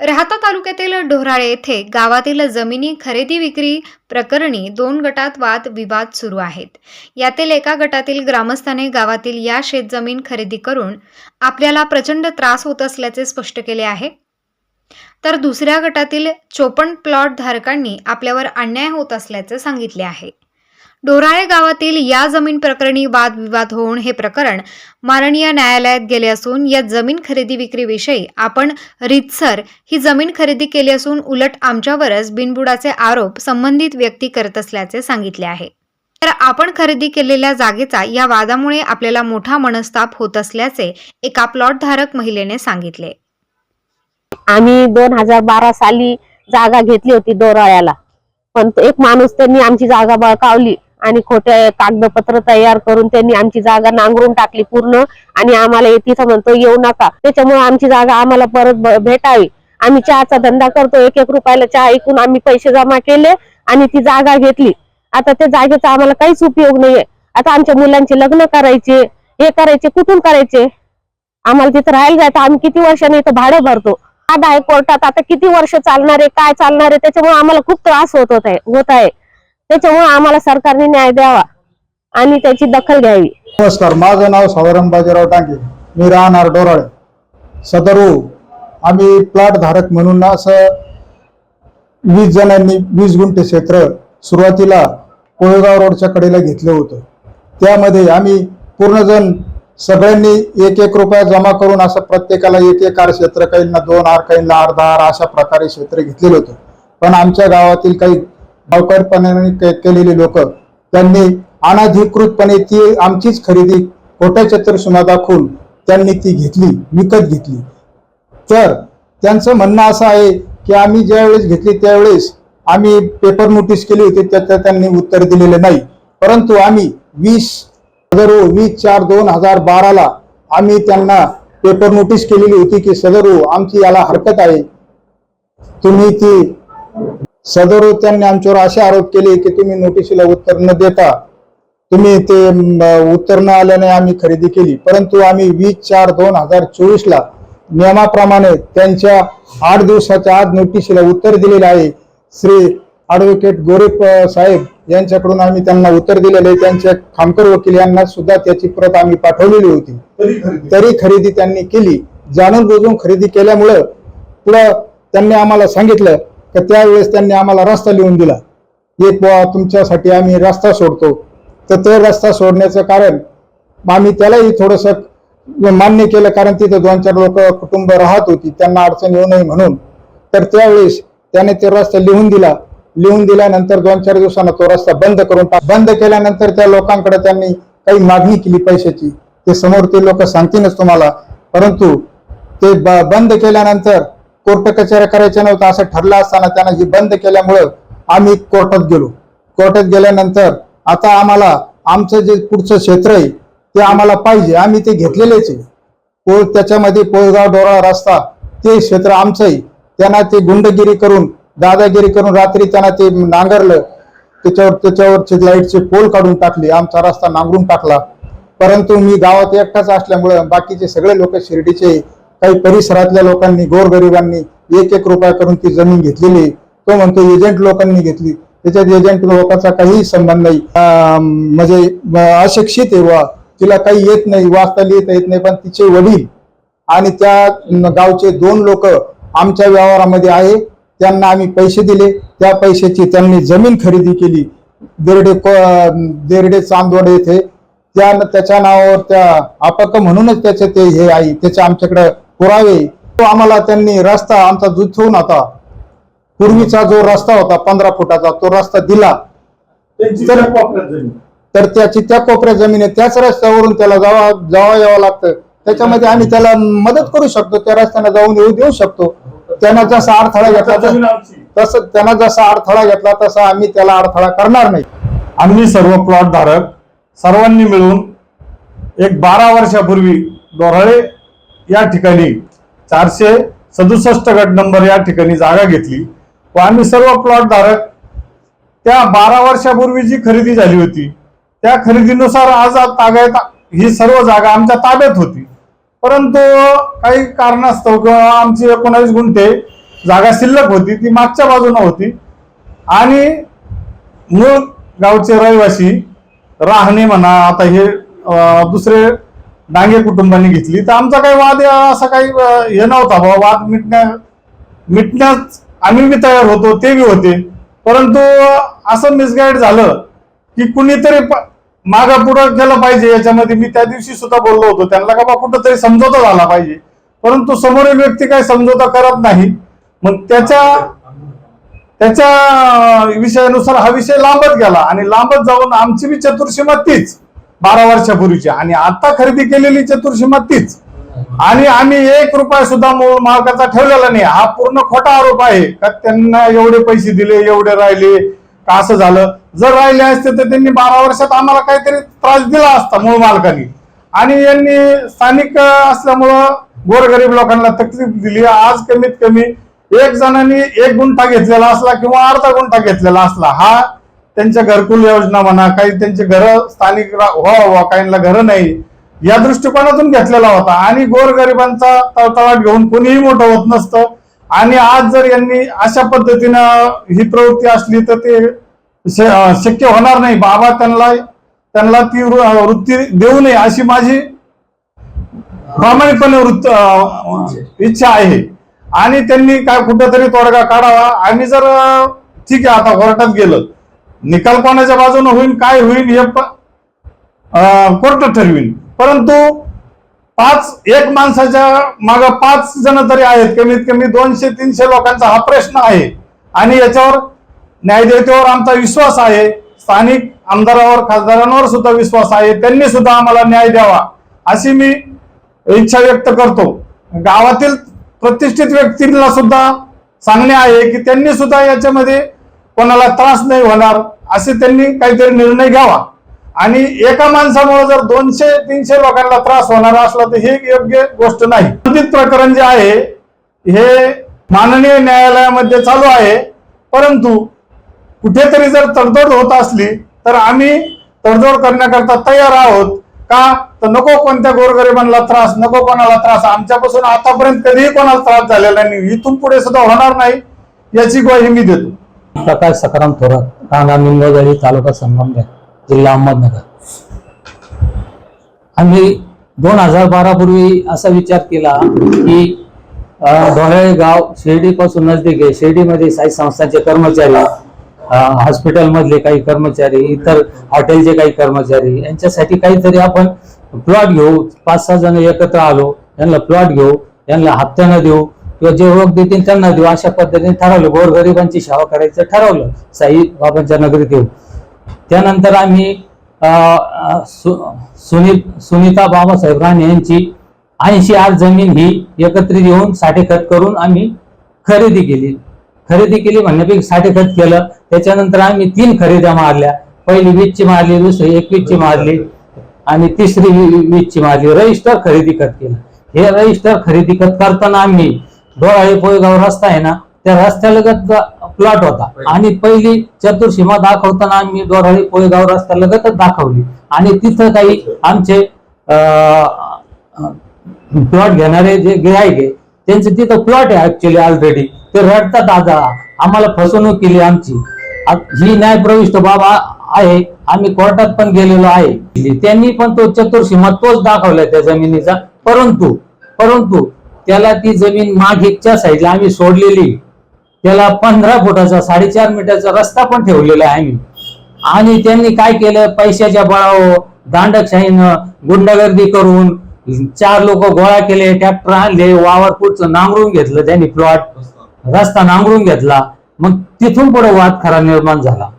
राहता तालुक्यातील ढोराळे येथे गावातील जमिनी खरेदी विक्री प्रकरणी दोन गटात वाद विवाद सुरू आहेत. यातील एका गटातील ग्रामस्थाने गावातील या शेतजमीन खरेदी करून आपल्याला प्रचंड त्रास होत असल्याचे स्पष्ट केले आहे. तर दुसऱ्या गटातील चोपण प्लॉट धारकांनी आपल्यावर अन्याय होत असल्याचे सांगितले आहे. डोराळे गावातील या जमीन प्रकरणी वादविवाद होऊन हे प्रकरण माननीय न्यायालयात गेले असून या जमीन खरेदी विक्रीविषयी आपण रितसर ही जमीन खरेदी केली असून उलट आमच्यावरच बिनबुडाचे आरोप संबंधित व्यक्ती करत असल्याचे सांगितले आहे. तर आपण खरेदी केलेल्या जागेचा या वादामुळे आपल्याला मोठा मनस्ताप होत असल्याचे एका प्लॉटधारक महिलेने सांगितले. आम्ही दोन हजार बारा साली जागा घेतली होती दोराळ्याला पण एक माणूस त्यांनी आमची जागा बळकावली. आणि खोटे कागदपत्र तयार करून त्यांनी आमची जागा नांगरून टाकली पूर्ण. आणि आम्हाला तिथं म्हणतो येऊ नका. त्याच्यामुळे आमची जागा आम्हाला परत भेटावी. आम्ही चहाचा धंदा करतो एक एक रुपयाला चहा ऐकून आम्ही पैसे जमा केले आणि ती जागा घेतली. आता त्या जागेचा आम्हाला काहीच उपयोग नाहीये. आता आमच्या मुलांचे लग्न करायचे हे करायचे कुठून करायचे? आम्हाला तिथं राहायला जायचं आम्ही किती वर्षाने इथं भाडं भरतो? वाद आहे कोर्टात आता किती वर्ष चालणार आहे काय चालणार आहे त्याच्यामुळे आम्हाला खूप त्रास होत होत आहे होत आहे. त्याच्यामुळे आम्हाला सरकारने न्याय द्यावा आणि त्याची दखल घ्यावी. नमस्कार माझं नाव सावरम बाजीराव टांगे. मी राहणार डोराळे. सदरू आम्ही प्लॉट धारक म्हणून असं वीस जणांनी वीस गुंठे क्षेत्र सुरुवातीला कोळगाव रोडच्या कडेला घेतलं होतं. त्यामध्ये आम्ही पूर्ण जण सगळ्यांनी एक एक रुपया जमा करून असं प्रत्येकाला एक एक आर क्षेत्र काहींना दोन आर काहींना अर्धा आर अशा प्रकारे क्षेत्र घेतलेलं होतं. पण आमच्या गावातील काही गावकरपणाने केलेली लोक त्यांनी अनाधिकृतपणे ती आमचीच खरेदी खोट्या चित्रसुना दाखवून त्यांनी ती घेतली विकत घेतली. तर त्यांचं म्हणणं असं आहे की आम्ही ज्यावेळेस घेतली त्यावेळेस आम्ही पेपर नोटीस केली होती त्याचं त्यांनी उत्तर दिलेले नाही. परंतु आम्ही वीस सदर वीस चार दोन हजार बाराला आम्ही त्यांना पेपर नोटीस केलेली होती की सदर आमची याला हरकत आहे. तुम्ही ती सदरू त्यांनी आमच्यावर असे आरोप केले की तुम्ही नोटिसीला उत्तर न देता तुम्ही ते उत्तर न आल्याने आम्ही खरेदी केली. परंतु आम्ही वीस चार दोन हजार चोवीस ला नियमाप्रमाणे त्यांच्या आठ दिवसाच्या आत नोटिसीला उत्तर दिलेले आहे. श्री ॲडव्होकेट गोरे अ, साहेब यांच्याकडून आम्ही त्यांना उत्तर दिलेले आहे. त्यांच्या खामकर वकील यांना सुद्धा त्याची प्रत आम्ही पाठवलेली होती. तरी खरेदी त्यांनी केली. जाणून बुजून खरेदी केल्यामुळं पुढं त्यांनी आम्हाला सांगितलं तर त्यावेळेस त्यांनी आम्हाला रस्ता लिहून दिला. एक बुवा तुमच्यासाठी आम्ही रस्ता सोडतो. तर तो रस्ता सोडण्याचं कारण आम्ही त्यालाही थोडस मान्य केलं कारण तिथे दोन चार लोक कुटुंब राहत होती त्यांना अडचण येऊ नये म्हणून. तर त्यावेळेस त्याने ते रस्ता लिहून दिला. लिहून दिल्यानंतर दोन चार दिवसांना तो रस्ता बंद करून टाक बंद केल्यानंतर त्या लोकांकडे त्यांनी काही मागणी केली पैशाची. ते समोर ते लोक सांगतीलच तुम्हाला. परंतु ते ब- बंद केल्यानंतर कोर्ट कचेऱ्या करायच्या नव्हतं असं ठरलं असताना त्यांना ही बंद केल्यामुळं आम्ही कोर्टात गेलो. कोर्टात गेल्यानंतर आता आम्हाला आमचं जे पुढचं क्षेत्र आहे ते आम्हाला पाहिजे. आम्ही ते घेतलेलेच आहे. पोळ त्याच्यामध्ये पोळगाव डोरा रस्ता ते क्षेत्र आमचं आहे. त्यांना ते गुंडगिरी करून दादागिरी करून रात्री त्यांना ते नांगरलं. त्याच्यावर त्याच्यावरचे लाईटचे पोल काढून टाकले. आमचा रस्ता नांगरून टाकला. परंतु मी गावात एकटाच असल्यामुळं बाकीचे सगळे लोक शिर्डीचे काही परिसरातल्या लोकांनी गोरगरिबांनी एक एक रुपया करून ती जमीन घेतलेली आहे. तो म्हणतो एजंट लोकांनी घेतली. त्याच्यात एजंट लोकांचा काही संबंध नाही. अं, म्हणजे अशिक्षित आहे वा तिला काही येत नाही वाचता लिहिता येत नाही पण तिचे वडील आणि त्या गावचे दोन लोक आमच्या व्यवहारामध्ये आहे. त्यांना आम्ही पैसे दिले. त्या पैशाची त्यांनी जमीन खरेदी केली. देरडे को- देरडे चांदवड येथे. त्या त्याच्या नावावर त्या अपक म्हणूनच त्याचे ते हे आहे. त्याचे आमच्याकडे पुरावे. तो आम्हाला त्यांनी रस्ता आमचा जुथवून होता पूर्वीचा जो रस्ता होता पंधरा फुटाचा तो रस्ता दिला. त्यांची तर- त्या कोपऱ्यात जमीन. तर त्याची त्या कोपऱ्या जमीन आहे. त्याच रस्त्यावरून त्याला जावा जावा यावं लागतं. त्याच्यामध्ये आम्ही त्याला मदत करू शकतो. त्या रस्त्याने जाऊन येऊ देऊ शकतो. त्यानं जसा अडथळा घेतला आता. तसं त्यानं जसा अडथळा घेतला तसा आम्ही त्याला अडथळा करणार नाही. आम्ही सर्व प्लॉट धारक सर्वांनी मिळून एक बारा वर्षापूर्वी डोराळे या ठिकाणी चारशे सदुसष्ट गट नंबर या ठिकाणी जागा घेतली व आम्ही सर्व प्लॉट धारक त्या बारा वर्षापूर्वी जी खरेदी झाली होती त्या खरेदीनुसार आज तागायत ही सर्व जागा आमच्या ताब्यात होती. परंतु काही कारणास्तव किंवा आमची एकोणावीस गुंठे जागा शिल्लक होती ती मागच्या बाजूनं होती. आणि मूळ गावचे रहिवासी राहणे म्हणा आता हे दुसरे डांगे कुटुंबांनी घेतली. तर आमचा काही वाद असा काही हे नव्हता बाबा वाद मिटण्या मिटण्यास आम्ही बी तयार होतो ते बी होते. परंतु असं मिसगाईड झालं की कुणीतरी मागा पुढं केलं पाहिजे याच्यामध्ये मी त्या दिवशी सुद्धा बोललो होतो. त्यांना का बा कुठंतरी समजोता झाला पाहिजे. परंतु समोरील व्यक्ती काही समजोता करत नाही. मग त्याच्या त्याच्या विषयानुसार हा विषय लांबत गेला. आणि लांबत जाऊन आमची बी चतुर्सीमा तीच. बारा वर्षापूर्वीची. आणि आता खरेदी केलेली चतुर्सीमा तीच. आणि आम्ही एक रुपया सुद्धा मूळ मालकाचा ठेवलेला नाही. हा पूर्ण खोटा आरोप आहे. का त्यांना एवढे पैसे दिले एवढे राहिले का असं झालं? जर राहिले असते तर त्यांनी बारा वर्षात आम्हाला काहीतरी त्रास दिला असता मूळ मालकांनी. आणि यांनी स्थानिक असल्यामुळं गोरगरीब लोकांना तकलीफ दिली. आज कमीत कमी एक जणांनी एक गुंठा घेतलेला असला किंवा अर्धा गुंठा घेतलेला असला हा त्यांच्या घरकुल योजना म्हणा काही त्यांचे घर स्थानिक व्हावा व्हावं हो, हो, काहींना घर नाही या दृष्टिकोनातून घेतलेला होता. आणि गोरगरिबांचा तळतळाट घेऊन कोणीही मोठं होत नसतं. आणि आज जर यांनी अशा पद्धतीनं ही प्रवृत्ती असली तर ते शक्य होणार नाही. बाबा त्यांना त्यांना ती वृत्ती देऊ नये अशी माझी प्रामाणिकपणे वृत्त इच्छा आहे. आणि त्यांनी काय कुठेतरी तोडगा काढावा. आम्ही जर ठीक आहे आता कोर्टात गेलं. निकाल कोणाच्या बाजूने होईल काय होईल हे प- कोर्ट ठरवीन. परंतु पाच एक माणसाच्या माग पाच जण तरी आहेत. कमीत कमी दोनशे तीनशे लोकांचा हा प्रश्न आहे. आणि याच्यावर न्यायदेवतेवर आमचा विश्वास आहे. स्थानिक आमदारावर खासदारांवर सुद्धा विश्वास आहे. त्यांनी सुद्धा आम्हाला न्याय द्यावा अशी मी इच्छा व्यक्त करतो. गावातील प्रतिष्ठित व्यक्तींना सुद्धा सांगणे आहे की त्यांनी सुद्धा याच्यामध्ये कोणाला त्रास नाही होणार असे त्यांनी काहीतरी निर्णय घ्यावा. आणि एका माणसामुळे जर दोनशे तीनशे लोकांना त्रास होणार असला तर ही योग्य गोष्ट नाही. संबंधित प्रकरण जे आहे हे माननीय न्यायालयामध्ये चालू आहे. परंतु कुठेतरी जर तडजोड होत असली तर आम्ही तडजोड करण्याकरता तयार आहोत. का? तर नको कोणत्या गोरगरिबांना त्रास नको कोणाला त्रास. आमच्यापासून आतापर्यंत कधीही कोणाला त्रास झालेला नाही. इथून पुढे सुद्धा होणार नाही याची ग्वाही मी देतो. प्रकाश सकाराम थोरात राणा निंबोदरी तालुका संगमनेर जिल्हा अहमदनगर. आम्ही दोन हजार बारा पूर्वी असा विचार केला की अं, गाव शिर्डीपासून नजदीक आहे. शिर्डीमध्ये साई संस्थांचे कर्मचारी हॉस्पिटलमधले काही कर्मचारी इतर हॉटेलचे काही कर्मचारी यांच्यासाठी काहीतरी आपण प्लॉट घेऊ. पाच सहा जण एकत्र आलो यांना प्लॉट घेऊ यांना हप्त्यानं देऊ. किंवा जे ओळख देतील त्यांना देऊ. अशा पद्धतीने ठरवलं. गोरगरिबांची सेवा करायचं ठरवलं. साई बाबांच्या नगरीत येऊन. त्यानंतर आम्ही अं, सु- सुनील सुनीता बाबासाहेब राणे यांची ऐंशी आठ जमीन ही एकत्रित येऊन साठेखत करून आम्ही खरेदी केली. खरेदी केली म्हणण्यापैकी साठेखत केलं. त्याच्यानंतर आम्ही तीन खरेद्या मारल्या. पहिली वीसची मारली दुसरी एकवीसची मारली आणि तिसरी वी- वीसची मारली. रजिस्टर खरेदी खत केलं. हे रजिस्टर खरेदी खत करताना आम्ही डोळाळे पोयगाव रस्ता आहे ना त्या रस्त्यालगत प्लॉट होता. आणि पहिली चतुर्सीमा दाखवताना आम्ही डोराळी पोयगाव रस्त्यालगतच दाखवली. आणि तिथं काही आमचे प्लॉट घेणारे जे गिरायक आहे त्यांचे तिथं प्लॉट आहे ऍक्च्युली ऑलरेडी ते रडतात आता आम्हाला फसवणूक केली आमची. ही ही न्यायप्रविष्ट बाबा आहे आम्ही कोर्टात पण गेलेलो आहे. त्यांनी पण तो चतुर्सीमा तोच दाखवलाय त्या जमिनीचा. परंतु परंतु त्याला ती जमीन मागच्या साईडला आम्ही सोडलेली. त्याला पंधरा फुटाचा साडेचार मीटरचा रस्ता पण ठेवलेला आहे आम्ही. आणि त्यांनी काय केलं? पैशाच्या बळावर दांडकशाहीनं गुंडागर्दी करून चार लोक गोळा केले ट्रॅक्टर आणले वावर पुढचं नांगरून घेतलं त्यांनी प्लॉट रस्ता नांगरून घेतला. मग तिथून पुढे वाद खरा निर्माण झाला.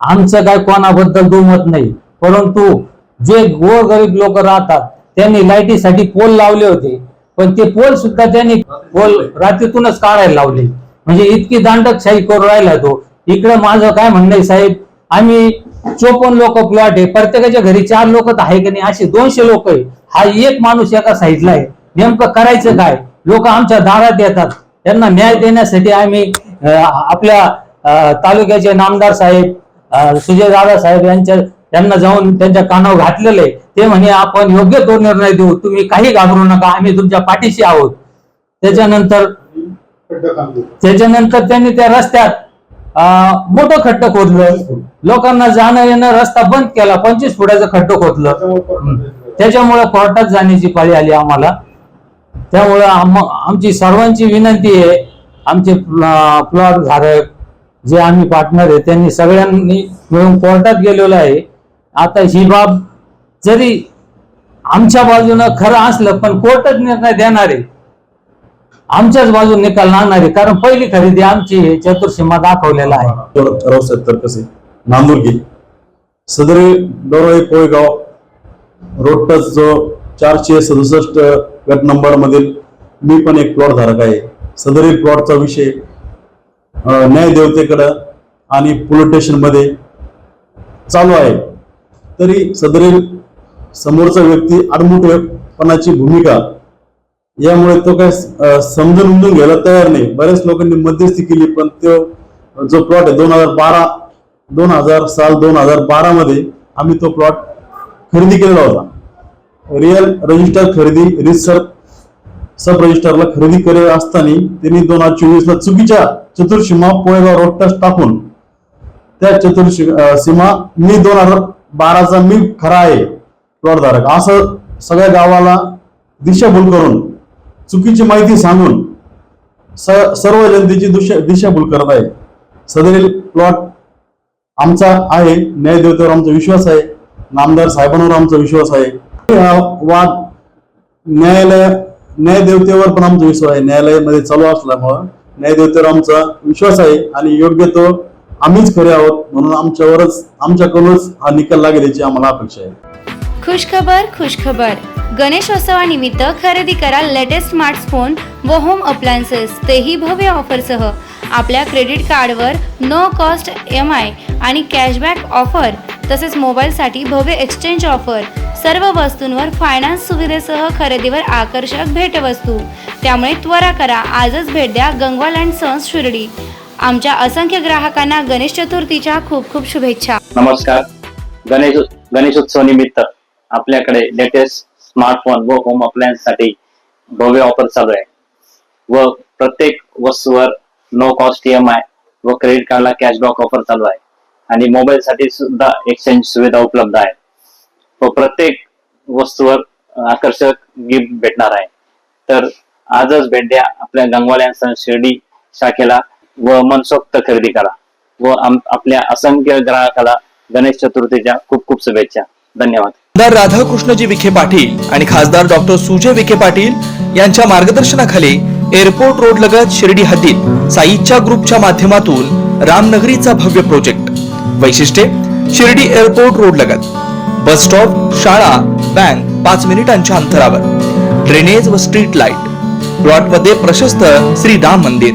आमचं काय कोणाबद्दल दुमत नाही. परंतु जे गोरगरीब लोक राहतात त्यांनी लाईटीसाठी पोल लावले होते. पण ते पोल सुद्धा त्यांनी पोल रात्रीतूनच काढायला लावले. म्हणजे इतकी दांडकशाही करून राहिला तो. इकडे माझं काय म्हणणं साहेब? आम्ही चोपन्न लोक प्लॉट आहे. प्रत्येकाच्या घरी चार लोक तर आहे की नाही? असे दोनशे लोक आहे. हा एक माणूस एका साईडला आहे. नेमकं करायचं काय? लोक आमच्या दारात येतात. त्यांना न्याय देण्यासाठी आम्ही आपल्या तालुक्याचे नामदार साहेब सुजय सुजयदादा साहेब यांच्या त्यांना जाऊन त्यांच्या कानावर घातलेलं आहे. ते म्हणे आपण योग्य तो निर्णय देऊ. तुम्ही काही घाबरू नका. आम्ही तुमच्या पाठीशी आहोत. त्याच्यानंतर त्याच्यानंतर त्यांनी त्या रस्त्यात मोठं खड्ड खोदलं. लोकांना जाणं येणं रस्ता बंद केला. पंचवीस फुटाचं खड्ड खोदलं. त्याच्यामुळे कोर्टात जाण्याची पाळी आली आम्हाला. त्यामुळे आमची सर्वांची विनंती आहे. आमचे प्लॉट धारक जे आम्ही पार्टनर आहे त्यांनी सगळ्यांनी मिळून कोर्टात गेलेलो आहे. आता ही बाब जरी आमच्या बाजूनं खरं असलं पण कोर्टच निर्णय देणार आहे आमच्याच बाजून निकाल लागणार आहे कारण पहिली खरेदी आमची हे चतुर्सीमा दाखवलेला आहे. रावसाहेब तरकसे नांदुर्गी सदरी डोरळे कोळगाव रोड टच जो चारशे सदुसष्ट गट नंबर मधील मी पण एक प्लॉट धारक आहे. सदरी प्लॉटचा विषय न्याय न्यायदेवतेकडं आणि पोलीस स्टेशनमध्ये चालू आहे. तरी सदरील समोरचा व्यक्ती आडमुठेपणाची भूमिका यामुळे तो काय समजून उमजून घ्यायला तयार नाही. बऱ्याच लोकांनी मध्यस्थी केली पण तो जो प्लॉट आहे दोन हजार बारा दोन हजार साल दोन हजार बारा मध्ये आम्ही तो प्लॉट खरेदी केलेला होता. रिअल रजिस्टर खरेदी रिसर सब रजिस्टरला खरेदी करत असताना त्यांनी दोन हजार चोवीस ला चुकीच्या चतुर्सीमा पोळेगाव रोड टच टाकून त्या चतुर्शी सीमा मी दोन हजार बाराचा मी खरा आहे प्लॉटधारक. असं सगळ्या गावाला दिशाभूल करून चुकीची माहिती सांगून स- सर्व जनतेची दिशा दिशाभूल करत आहे. सदरील प्लॉट आमचा आहे न्यायदेवतेवर आमचा विश्वास आहे नामदार साहेबांवर आमचा विश्वास आहे. हा वाद न्यायालय न्यायदेवतेवर पण आमचा विश्वास आहे. न्यायालयामध्ये चालू असल्यामुळं न्यायदेवतेवर आमचा विश्वास आहे आणि योग्य तो आम्हीच खरे आहोत म्हणून आमच्यावरच आमच्याकडूनच हा निकाल लागेल याची आम्हाला अपेक्षा आहे. खुशखबर खुशखबर. गणेशोत्सवानिमित्त खरेदी करा लेटेस्ट स्मार्टफोन व होम अप्लायन्सेस तेही भव्य ऑफरसह आपल्या क्रेडिट कार्डवर नो कॉस्ट एम आय आणि कॅशबॅक ऑफर तसेच मोबाईलसाठी भव्य एक्सचेंज ऑफर सर्व वस्तूंवर फायनान्स सुविधेसह खरेदीवर आकर्षक भेटवस्तू. त्यामुळे त्वरा करा. आजच भेट द्या गंगवाल अँड सन्स शिर्डी. आमच्या असंख्य ग्राहकांना गणेश चतुर्थीच्या खूप खूप शुभेच्छा. नमस्कार. गणेश गणेशोत्सव निमित्त आपल्याकडे लेटेस्ट स्मार्टफोन व होम अप्लायन्ससाठी भव्य ऑफर चालू आहे. व प्रत्येक वस्तूवर no cost E M I व क्रेडिट कार्डला कॅशबॅक ऑफर चालू आहे. आणि मोबाईल साठी सुद्धा एक्सचेंज सुविधा उपलब्ध आहे. व प्रत्येक वस्तूवर आकर्षक गिफ्ट भेटणार आहे. तर आजच भेट द्या आपल्या गंगवाल्यांसह शिर्डी शाखेला. व मनसोक्त खरेदी करा. व आपल्या असंख्य ग्राहकाला गणेश चतुर्थीच्या खूप खूप शुभेच्छा. धन्यवाद. आमदार राधाकृष्णजी विखे पाटील आणि खासदार डॉक्टर सुजय विखे पाटील यांच्या मार्गदर्शनाखाली एअरपोर्ट रोड लगत शिर्डी हद्दीत साईच्या ग्रुपच्या माध्यमातून रामनगरीचा भव्य प्रोजेक्ट. वैशिष्ट्ये शिर्डी एअरपोर्ट रोड लगत. बस स्टॉप शाळा बँक पाच मिनिटांच्या अंतरावर. ड्रेनेज व स्ट्रीट लाइट. प्लॉटमध्ये प्रशस्त श्री राम मंदिर.